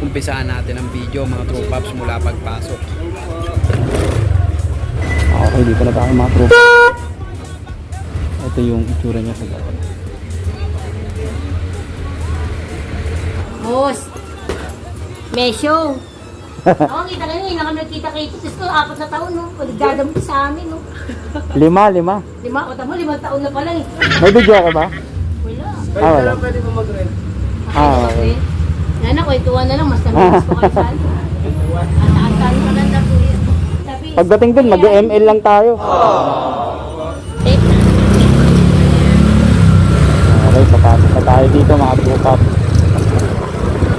umpisahan natin ang video mga true pops mula pagpasok. Okay, dito na tayo mga tropa. Ito yung itsura niya sa dapat. Boss, show. Ako, kita kayo, hindi na kami nagkita-kita. Tapos ko, apat na taon, no? Paligada mo sa amin, no? Lima, lima. Lima, o tamo, limang taon na pala, eh. May video ka ba? Wala. Ah, wala. Ah, okay. Yan na, kwentuhan na lang, mas namilis ko yung maganda po yun. Sabi, Pagdating dun, mag-ML lang tayo. Eh, Okay, papasok na tayo dito mga tropa.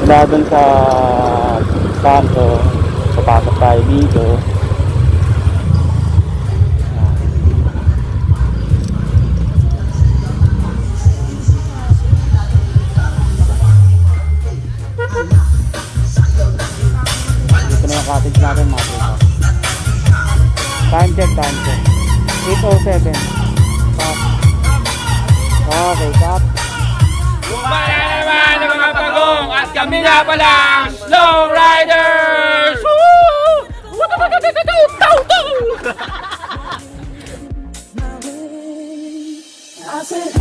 Mula dun sa kanto, papasok tayo dito. Dito Time check. 8.07. Stop. Okay, cut. Para naman ang mga pagong at kami nga pala ang Slow Riders! I said,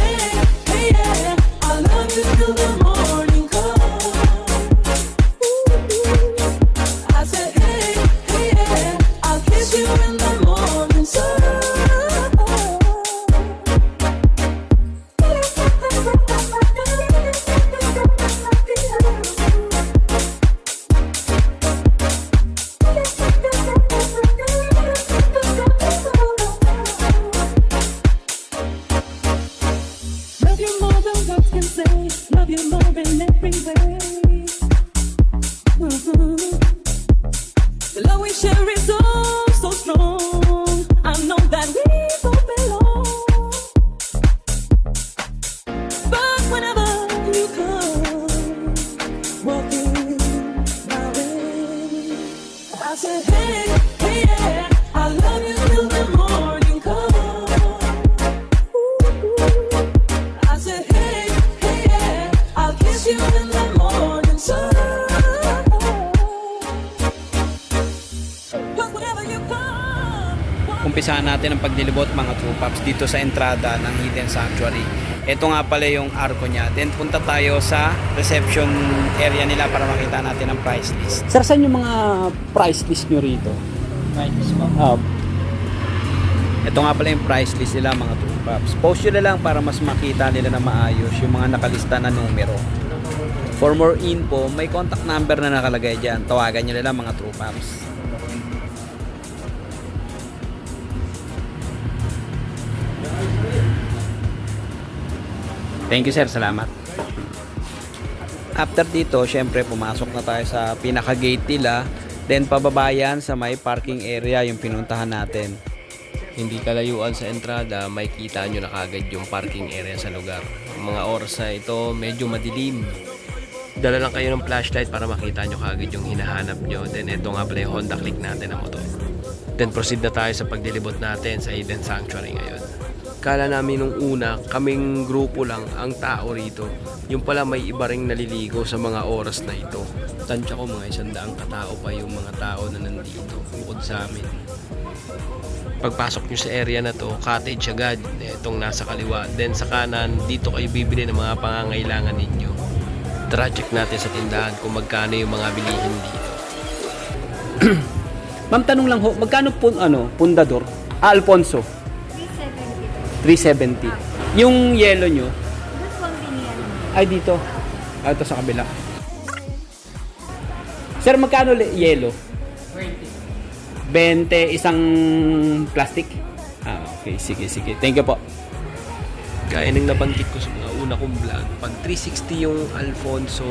natin ang paglilibot mga true pops dito sa entrada ng Hidden Sanctuary. Ito nga pala yung arko niya. Then punta tayo sa reception area nila para makita natin ang price list. Sir, saan yung mga price list nyo rito? Ah, Ito nga pala yung price list nila mga true pops. Post nyo na lang para mas makita nila na maayos yung mga nakalista na numero. For more info, may contact number na nakalagay dyan. Tawagan nyo na lang mga true pops. Thank you sir, salamat. After dito, syempre pumasok na tayo sa pinaka-gate nila. Then pababayan sa may parking area yung pinuntahan natin. Hindi kalayuan sa entrada, may kita nyo na kagad yung parking area sa lugar. Ang mga oras na ito, medyo madilim. Dala lang kayo ng flashlight para makita nyo kagad yung hinahanap nyo. Then ito nga pala yung Honda Click natin na motor. Then proceed na tayo sa pagdilibot natin sa Eden Sanctuary ngayon. Kala namin nung una, kaming grupo lang ang tao rito. Yung pala may iba ring naliligo sa mga oras na ito. Tansya ko mga isandaang katao pa yung mga tao na nandito bukod sa amin. Pagpasok nyo sa area na to, cottage agad. Itong nasa kaliwa. Then sa kanan, dito kayo bibili ng mga pangangailangan ninyo. Tara, check natin sa tindahan kung magkano yung mga bilihin dito. ma'am, tanong lang ho, magkano po, ano, pundador? Alfonso? 370. Yung yellow nyo? Ay, dito. Ah, ito sa kabila. Sir, magkano le- yellow? 20. 20, isang plastic? Ah, okay. Sige, sige. Thank you po. Gaya ng nabanggit ko sa mga una kong vlog, pag 360 yung Alfonso,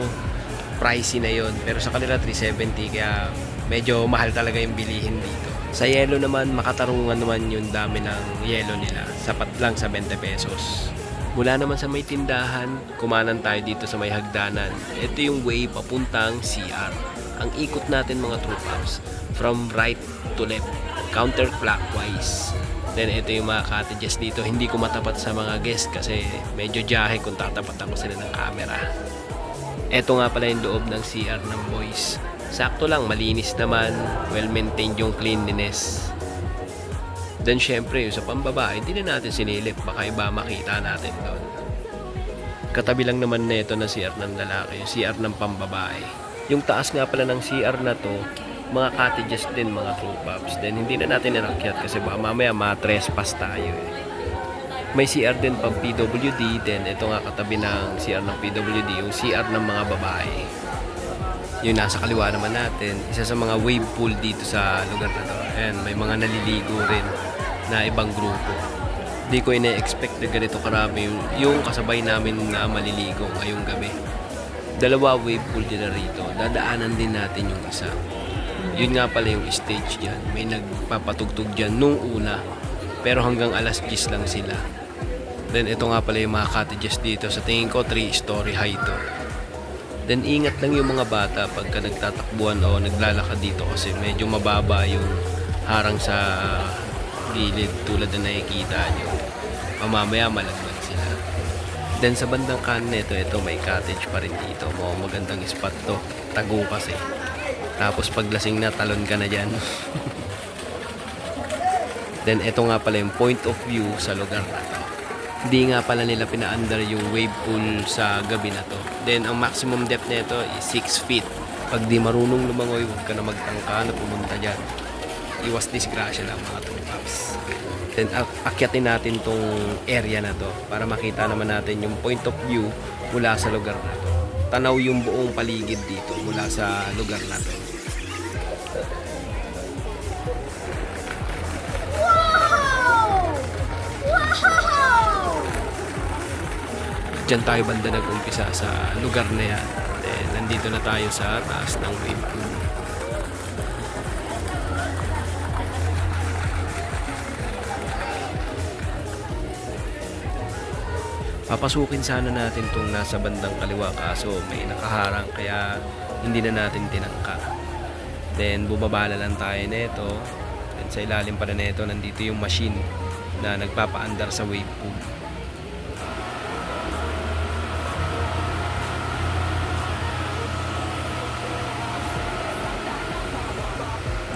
pricey na yon Pero sa kanila 370, kaya medyo mahal talaga yung bilihin dito. Sa yellow naman, makatarungan naman yung dami ng yellow nila. Sapat lang sa 20 pesos. Mula naman sa may tindahan, kumanan tayo dito sa may hagdanan. Ito yung way papuntang CR. Ang ikot natin mga true pops, from right to left, counterclockwise. Then ito yung mga cottages dito. Hindi ko matapat sa mga guest kasi medyo jahe kung tatapat ako sila ng camera. Eto nga pala yung loob ng CR ng boys. Sakto lang, malinis naman, well-maintained yung cleanliness. Then syempre, yung sa pambabae, hindi na natin sinilip, baka iba makita natin doon. Katabi lang naman na ito na CR ng lalaki, yung CR ng pambabae. Yung taas nga pala ng CR na to, mga cottages din, mga true pups. Then hindi na natin inakyat kasi baka mamaya ma-trespass tayo eh. May CR din pang PWD, then ito nga katabi ng CR ng PWD, yung CR ng mga babae. Yung nasa kaliwa naman natin, isa sa mga wave pool dito sa lugar na to. Ayan, may mga naliligo rin na ibang grupo. Di ko ina-expect na ganito karami yung, yung kasabay namin na maliligo ngayong gabi. Dalawa wave pool din na rito. Dadaanan din natin yung isa. Yun nga pala yung stage dyan. May nagpapatugtog dyan nung una. Pero hanggang alas 10 lang sila. Then ito nga pala yung mga cottages dito. Sa tingin ko 3 story high to. Then ingat lang yung mga bata pagka nagtatakbuhan o naglalakad dito kasi medyo mababa yung harang sa gilid tulad na nakikita nyo. Mamamaya malaglag sila. Then sa bandang kanan nito, ito may cottage pa rin dito. Mo magandang spot to. Tago kasi. Tapos paglasing na, talon ka na dyan. Then ito nga pala yung point of view sa lugar na to. Hindi nga pala nila pina-under yung wave pool sa gabi na to. Then ang maximum depth nito is 6 feet. Pag di marunong lumangoy, huwag ka na magtangka na pumunta dyan. Iwas disgrasya lang mga tumpaps. Then ak- akyatin natin tong area na to para makita naman natin yung point of view mula sa lugar na to. Tanaw yung buong paligid dito mula sa lugar na to. Diyan tayo banda nag-umpisa sa lugar na yan. Then, nandito na tayo sa taas ng wave pool. Papasukin sana natin tong nasa bandang kaliwa kaso may nakaharang kaya hindi na natin tinangka. Then bumaba lang tayo nito. Then sa ilalim pa na nito nandito yung machine na nagpapaandar sa wave pool.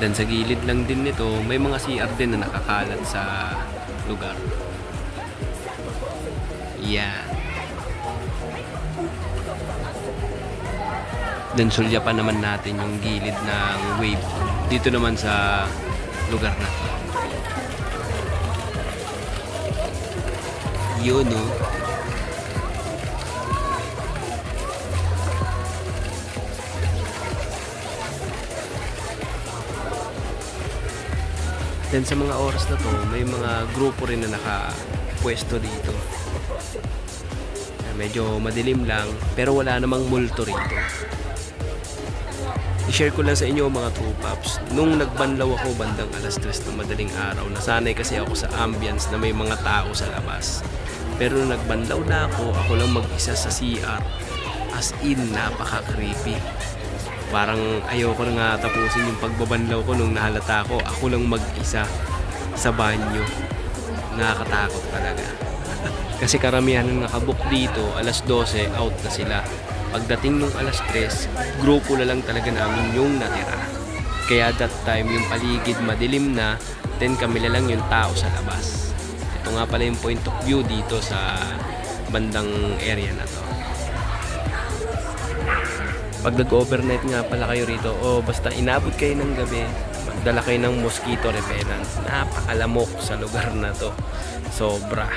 Then sa gilid lang din nito, may mga CR din na nakakalat sa lugar. Yan. Then sulya pa naman natin yung gilid ng wave dito naman sa lugar na to. Yun oh. Then sa mga oras na to, may mga grupo rin na nakapwesto dito. Medyo madilim lang, pero wala namang multo rito. I-share ko lang sa inyo mga true pops. Nung nagbanlaw ako bandang alas 3 ng madaling araw, nasanay kasi ako sa ambience na may mga tao sa labas. Pero nung nagbanlaw na ako, ako lang mag-isa sa CR. As in, napaka-creepy. Parang ayoko na nga tapusin yung pagbabanlaw ko nung nahalata ko. Ako lang mag-isa sa banyo. Nakakatakot talaga. Kasi karamihan ng nakabook dito, alas 12, out na sila. Pagdating nung alas 3, grupo na lang talaga namin yung natira. Kaya that time, yung paligid madilim na, then kami na lang yung tao sa labas. Ito nga pala yung point of view dito sa bandang area na to. Pag nag-overnight nga pala kayo rito, o basta inabot kayo ng gabi, magdala kayo ng mosquito repellent. Napakalamok sa lugar na to. Sobra.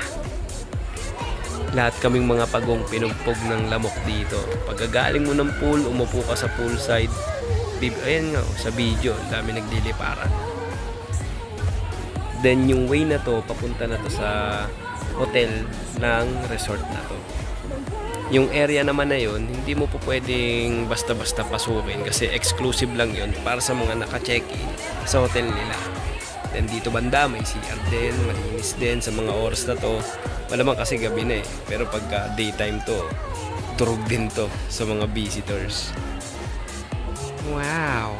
Lahat kaming mga pagong pinugpog ng lamok dito. Pagkagaling mo ng pool, umupo ka sa poolside. Ayan nga, oh, sa video, dami nagliliparan. Then yung way na to, papunta na to sa hotel ng resort na to. Yung area naman na yun, hindi mo po pwedeng basta-basta pasukin kasi exclusive lang yun para sa mga naka-check-in sa hotel nila. Then dito banda may CR din, malinis din sa mga oras na to. Malamang kasi gabi na eh. Pero pagka daytime to, turog din to sa mga visitors. Wow!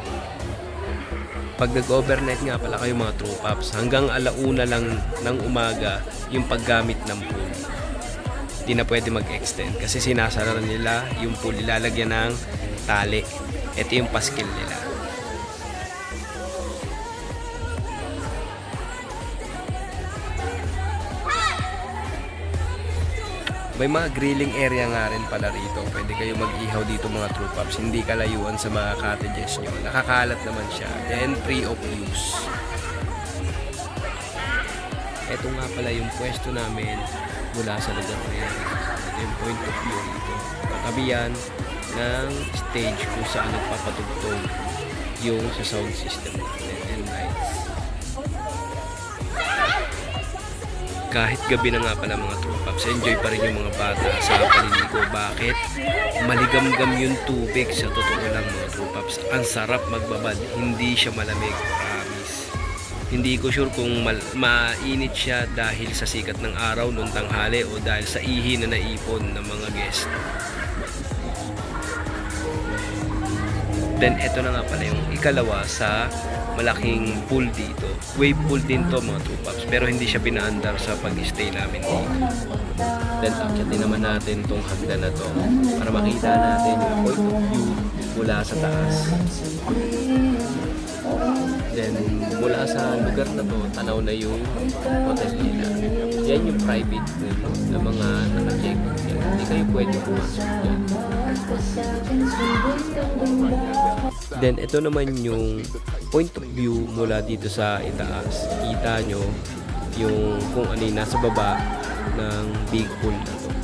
Pag nag-overnight nga pala kayo mga true pops, hanggang alauna lang ng umaga yung paggamit ng pool. Di na pwede mag-extend kasi sinasara nila yung pool ilalagyan ng tali. Ito yung paskil nila. May mga grilling area nga rin pala rito. Pwede kayo mag-ihaw dito mga true pups. Hindi kalayuan sa mga cottages nyo. Nakakalat naman siya. Then free of use. Ito nga pala yung pwesto namin mula sa lugar na yan. Ito yung point of view dito. Katabi ng stage kung saan nagpapatugtog yung sa sound system natin and lights. Kahit gabi na nga pala mga true pups, enjoy pa rin yung mga bata sa paliligo. Bakit? Maligamgam yung tubig sa totoo lang mga true pups. Ang sarap magbabad, hindi siya malamig. Hindi ko sure kung mainit siya dahil sa sikat ng araw noong tanghali o dahil sa ihi na naipon ng mga guest. Then eto na nga pala yung ikalawa sa malaking pool dito. Wave pool din to mga true pups pero hindi siya binaandar sa pag-stay namin dito. Then akyatin naman natin tong hagdan na to para makita natin yung point of view mula sa taas. Then mula sa lugar na to, tanaw na yung hotel nila. Yan yung private pool ng mga naka-check. Hindi kayo pwede pumasok dyan. Then ito naman yung point of view mula dito sa itaas. Kita nyo yung kung ano yung nasa baba ng big pool na to.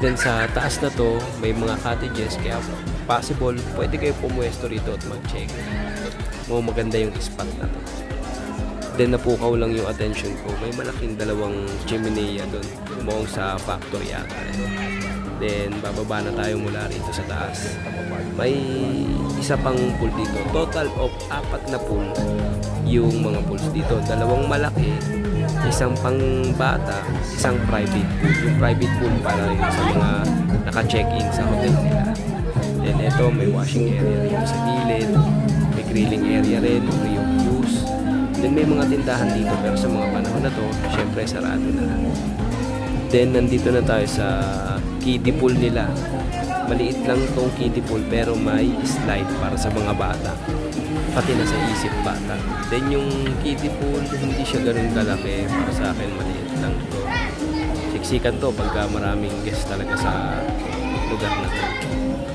Then sa taas na to, may mga cottages kaya possible pwede kayo pumuesto rito at mag-check. Mo maganda yung spot na to. Then napukaw lang yung attention ko. May malaking dalawang chimenea doon. Mukhang sa factory yata. Then bababa na tayo mula rito sa taas. May isa pang pool dito. Total of apat na pool yung mga pools dito. Dalawang malaki, isang pang bata, isang private pool. Yung private pool para yun sa mga naka-check-in sa hotel nila. Then ito, may washing area rin sa gilid. May grilling area rin, free of use. Then may mga tindahan dito pero sa mga panahon na to, syempre sarado na. Then nandito na tayo sa kiddie pool nila. Maliit lang tong kiddie pool pero may slide para sa mga bata. Pati na sa isip bata. Then yung kiddie pool, hindi siya ganun kalaki. Para sa akin, maliit lang to. Siksikan to pagka maraming guest talaga sa lugar na to.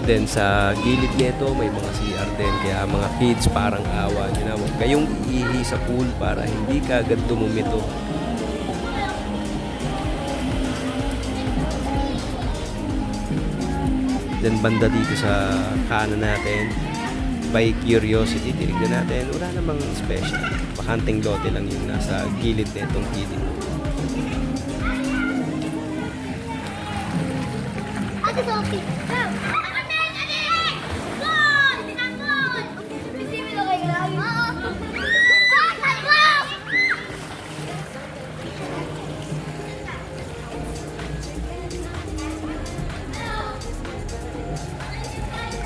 Then sa gilid nito may mga CR din kaya mga kids parang awa nyo na huwag kayong ihi sa pool para hindi ka agad dumumito. Then banda dito sa kanan natin by curiosity tinignan natin. Wala namang special. Bakanting lote lang yung nasa gilid nitong gilid. Ate Sophie, go!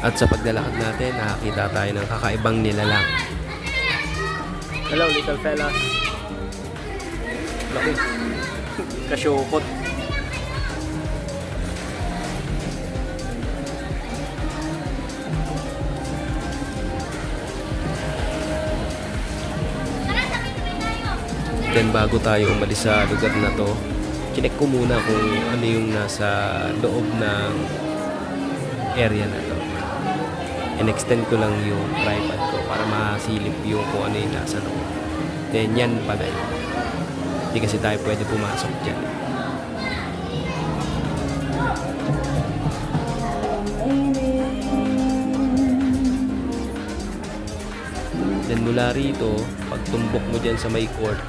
At sa paglalakad natin, nakakita tayo ng kakaibang nilalang. Hello, little fella. Laki. Kasyukot. Then bago tayo umalis sa lugar na to, chinek ko muna kung ano yung nasa loob ng area na to. In-extend ko lang yung tripod ko para masilip yung kung ano yung nasa loob. Then yan pala yun. Hindi kasi tayo pwede pumasok dyan. Then mula rito, pag tumbok mo dyan sa may court,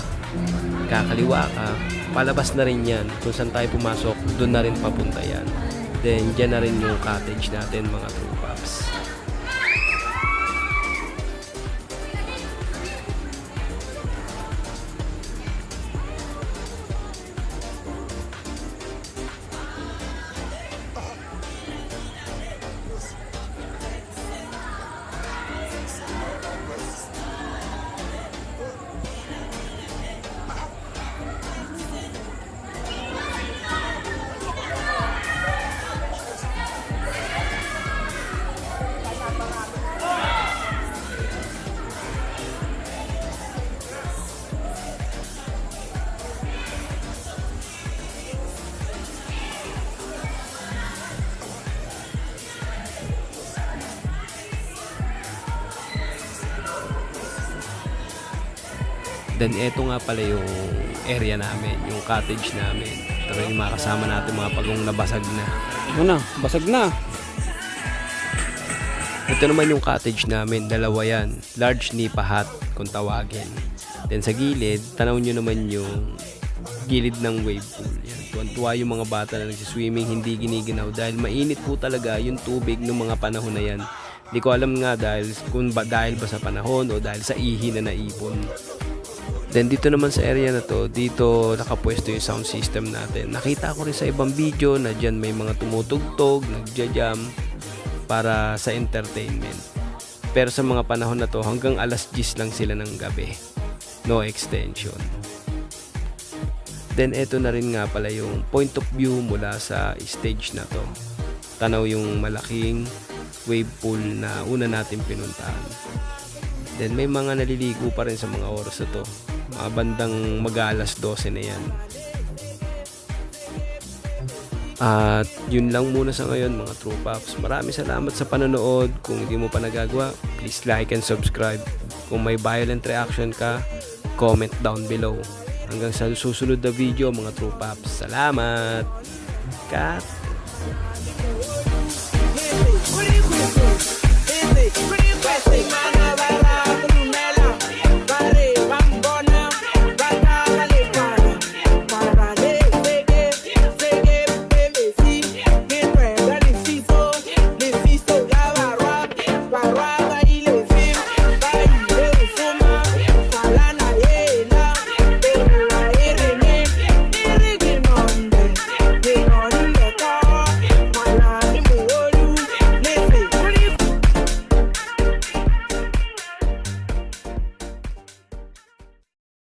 kakaliwa ka, palabas na rin yan. Kung saan tayo pumasok, doon na rin papunta yan. Then dyan na rin yung cottage natin mga true pops. Then eto nga pala yung area namin, yung cottage namin. Ito yung mga kasama natin mga pagong nabasag na. Ano na, basag na. Ito naman yung cottage namin, dalawa yan. Large nipa hut kung tawagin. Then sa gilid, tanaw nyo naman yung gilid ng wave pool. Yan. Tuwan-tuwa yung mga bata na nagsiswimming, hindi giniginaw dahil mainit po talaga yung tubig ng mga panahon na yan. Hindi ko alam nga dahil kung ba, dahil ba sa panahon o dahil sa ihi na naipon. Then dito naman sa area na to, dito nakapwesto yung sound system natin. Nakita ko rin sa ibang video na dyan may mga tumutugtog, nagja-jam para sa entertainment. Pero sa mga panahon na to, hanggang alas 10 lang sila ng gabi. No extension. Then eto na rin nga pala yung point of view mula sa stage na to. Tanaw yung malaking wave pool na una natin pinuntahan. Then may mga naliligo pa rin sa mga oras na to. Mga bandang mag-alas 12 na yan. At yun lang muna sa ngayon mga True Pops. Maraming salamat sa panonood. Kung hindi mo pa nagagawa, please like and subscribe. Kung may violent reaction ka, comment down below. Hanggang sa susunod na video mga True Pops. Salamat! Kat!